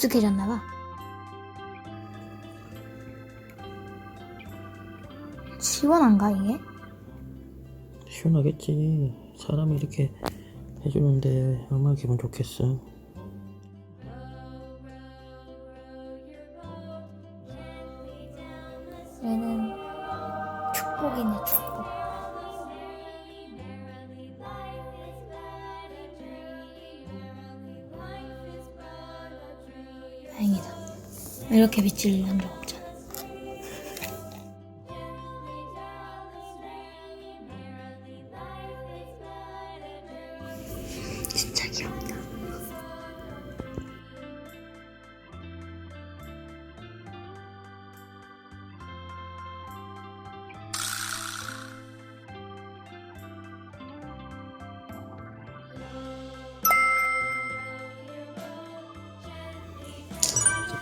익숙해졌나봐. 시원한가 이게? 시원하겠지. 사람이 이렇게 해주는데 얼마나 기분 좋겠어. 얘는 축복이네 축복. 이렇게 빛을 난적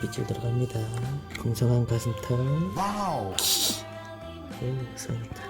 빗질 들어갑니다. 풍성한 가슴털. Wow. 오, 성있다.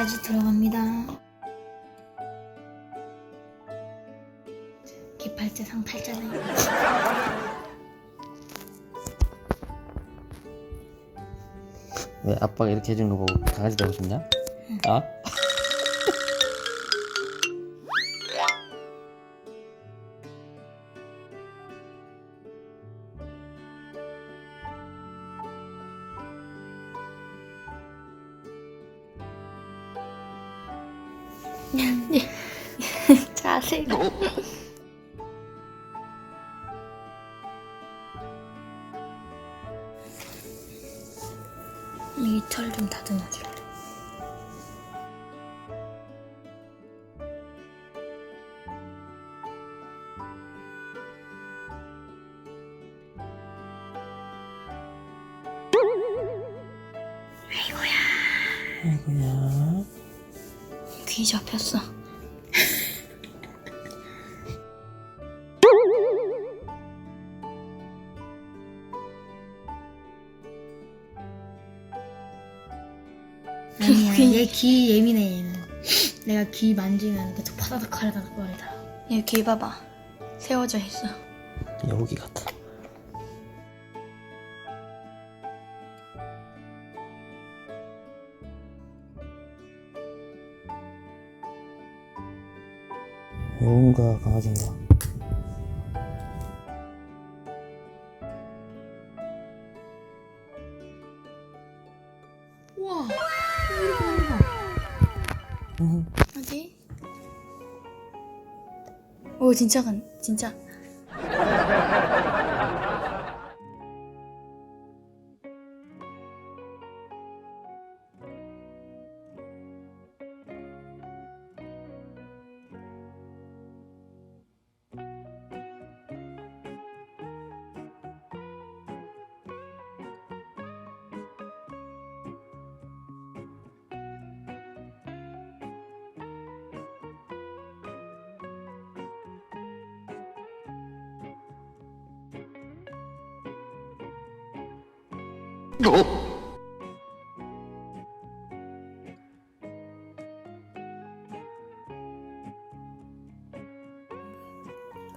발 마사지 들어갑니다. 기팔자 상팔자네. 왜 아빠가 이렇게 해주는 거 보고 강아지 되고 싶냐? 아? 자세가. 이털 좀 다듬어 줄래? 아이고야. 귀 잡혔어. 아니야, 얘 귀 예민해 얘는. 내가 귀 만지면 계속 파다닥 파다닥 거리더라. 얘귀 봐봐, 세워져 있어. 여기 같아. 여운가 강아지인가? 우와, 응. 어디? 오 진짜 간 진짜.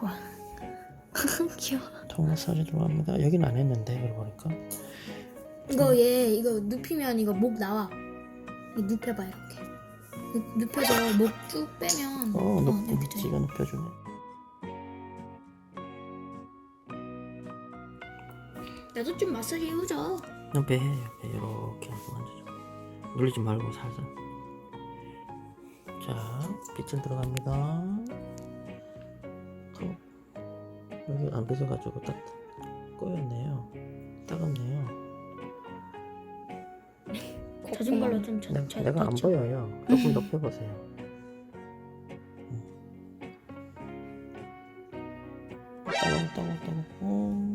와, 귀여워. 턱 마사지 들어갑니다. 여긴 안 했는데 그러고 보니까. 이거 얘 이거 눕히면 이거 목 나와. 이거 눕혀봐 이렇게. 눕- 눕혀서 목 쭉 빼면 어, 높, 이렇게 돼. 지가 높여주네. 나도 좀 마사지 해보자. 그냥 배, 배 이렇게 만져줘. 눌리지 말고 살살. 자, 빗질 들어갑니다. 턱. 여기 안 빗어가지고 딱 꼬였네요. 따갑네요. 걸로 좀 젖, 내가, 젖, 내가 안. 보여요. 조금 높여보세요. 따로 따로 따로. 음, 따로 따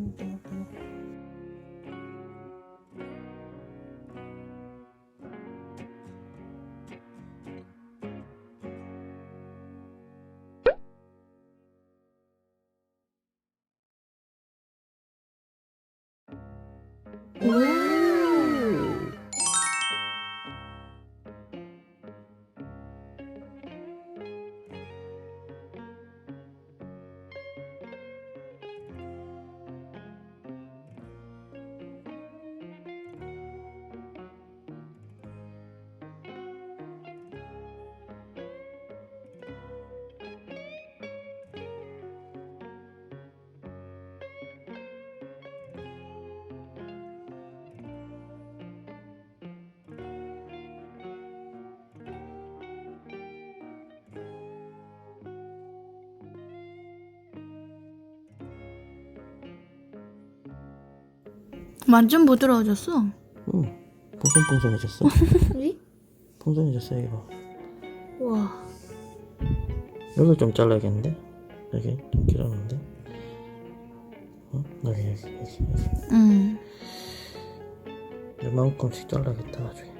오. 완전 부드러워졌어. 응. 그지? 풍성해졌어 여기 봐. 와. 여기를 좀 잘라야겠는데? 여기 좀 길었는데? 어? 여기 여기 여기 여기 응. 이만큼씩 잘라야겠다 나중에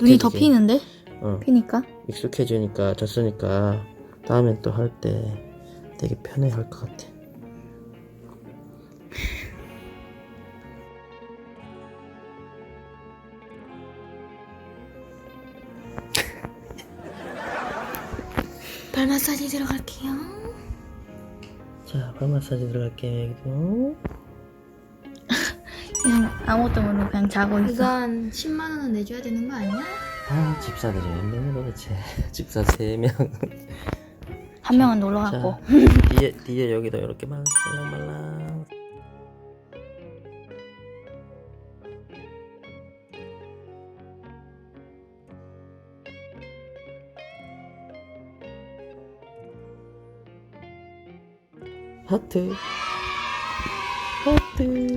눈이 더 그지? 피는데? 어 피니까? 익숙해지니까 졌으니까 다음엔 또 할 때 되게 편해 할 것 같아 발 마사지 들어갈게요. 자, 발 마사지 들어갈게요 여기도 그냥 아무것도 모르고 그냥 자고 있어. 이건 10만 원은 내줘야 되는 거 아니야? 아 집사들이 몇 명이 도대체 집사 3명 한 명은 놀러 갔고. 뒤에 뒤에 여기도 이렇게 말- 말랑말랑 하트 하트